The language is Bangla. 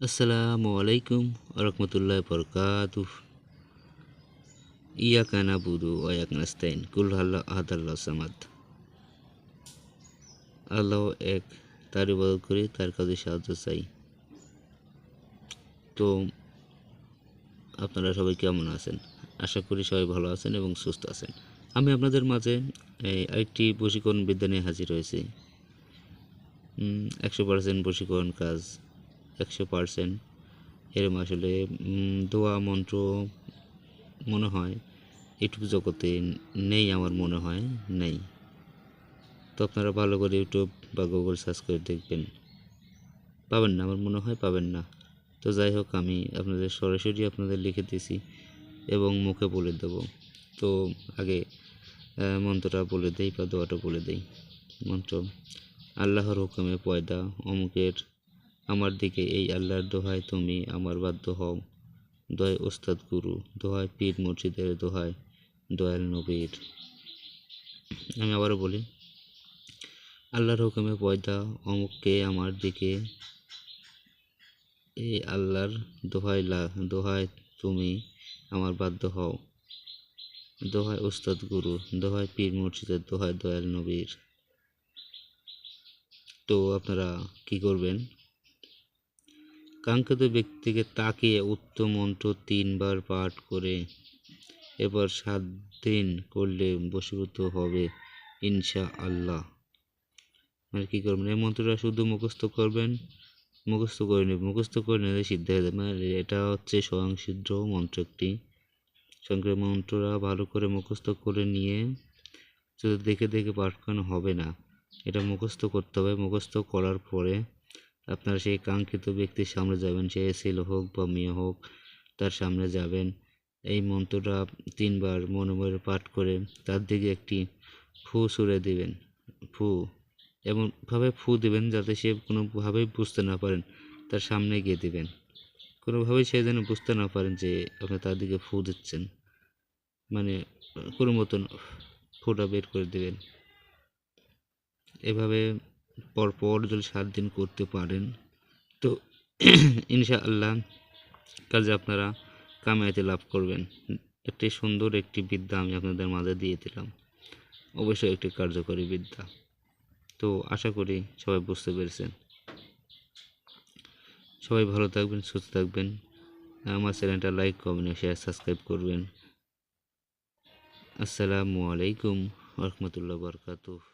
আসসালামু আলাইকুম রহমতুল্লাহ বরকাত ইয়া কানা বুদু ওয়াক নাস্তাইন কুল হাল্লা আহাদাল্লাহ সামাদ আল্লাহ এক তার ইবাদত করি, তার কাজে সাহায্য চাই। তো, আপনারা সবাই কেমন আছেন? আশা করি সবাই ভালো আছেন এবং সুস্থ আছেন। আমি আপনাদের মাঝে এই আরেকটি প্রশিক্ষণ বিদ্যা নিয়ে হাজির হয়েছি। একশো পার্সেন্ট প্রশিক্ষণ কাজ। একশো পার্সেন্ট। এরম আসলে দোয়া মন্ত্র মনে হয় ইউটিউব জগতে নেই আমার মনে হয়, নেই। তো আপনারা ভালো করে ইউটিউব বা গুগল সার্চ করে দেখবেন। পাবেন না, আমার মনে হয় পাবেন না। তো যাই হোক, আমি আপনাদের সরাসরি আপনাদের লিখে দিয়েছি এবং মুখে বলে দেব। তো আগে মন্ত্রটা বলে দেই বা দোয়াটা বলে দেই। মন্ত্র, আল্লাহর হুকুমে পয়দা, অমুকের আমার দিকে, এই আল্লাহর দোহায় তুমি আমার বাধ্য হও। দয় ওস্তাদ গুরু, দোহায় পীর মসজিদের দোহায় দয়াল নবীর। আমি আবারও বলি, আল্লাহর হুকুমে পয়দা অমুককে আমার দিকে, এই আল্লাহর দোহাই লা, দোহায় তুমি আমার বাধ্য হও। দোহায় ওস্তাদ গুরু, দোহায় পীর মসজিদের দোহায় দয়াল নবীর। তো আপনারা কি করবেন? কাঙ্ক্ষিত ব্যক্তিকে তাকিয়ে উত্তম মন্ত্র তিনবার পাঠ করে এবার সাত দিন করলে বশীভূত হবে ইনশা আল্লাহ মানে কী করবেন? এই মন্ত্রটা শুধু মুখস্থ করবেন, মুখস্থ করে নেবেন, মুখস্থ করে নিলে সিদ্ধ হয়ে যাবে। মানে এটা হচ্ছে স্বয়ংসিদ্ধ মন্ত্র একটি। সংখ্যা মন্ত্রটা ভালো করে মুখস্থ করে নিয়ে শুধু দেখে দেখে পাঠ করানো হবে না, এটা মুখস্থ করতে হবে। মুখস্থ করার পরে আপনারা সেই কাঙ্ক্ষিত ব্যক্তির সামনে যাবেন, সে ছেলে হোক বা মেয়ে হোক, তার সামনে যাবেন। এই মন্ত্রটা তিনবার মনে মনে পাঠ করে তার দিকে একটি ফু ছুঁড়ে দিবেন, ফু, এমনভাবে ফু দিবেন যাতে সে কোনোভাবেই বুঝতে না পারেন, তার সামনে গিয়ে দিবেন। কোনোভাবেই সে যেন বুঝতে না পারেন যে আপনি তার দিকে ফু দিচ্ছেন। মানে কোনো মতন ফুটা বের করে দেবেন। এভাবে পরপর যদি সাত দিন করতে পারেন, তো ইনশাআল্লাহ কাজে আপনারা কামাইতে লাভ করবেন। একটি সুন্দর একটি বিদ্যা আমি আপনাদের মাঝে দিয়ে দিলাম। অবশ্যই একটি কার্যকরী বিদ্যা। তো আশা করি সবাই বুঝতে পেরেছেন। সবাই ভালো থাকবেন, সুস্থ থাকবেন। আমার চ্যানেলটা লাইক, কমেন্ট শেয়ার, সাবস্ক্রাইব করবেন। আসসালামু আলাইকুম রহমতুল্লাহ বরকাতুহ।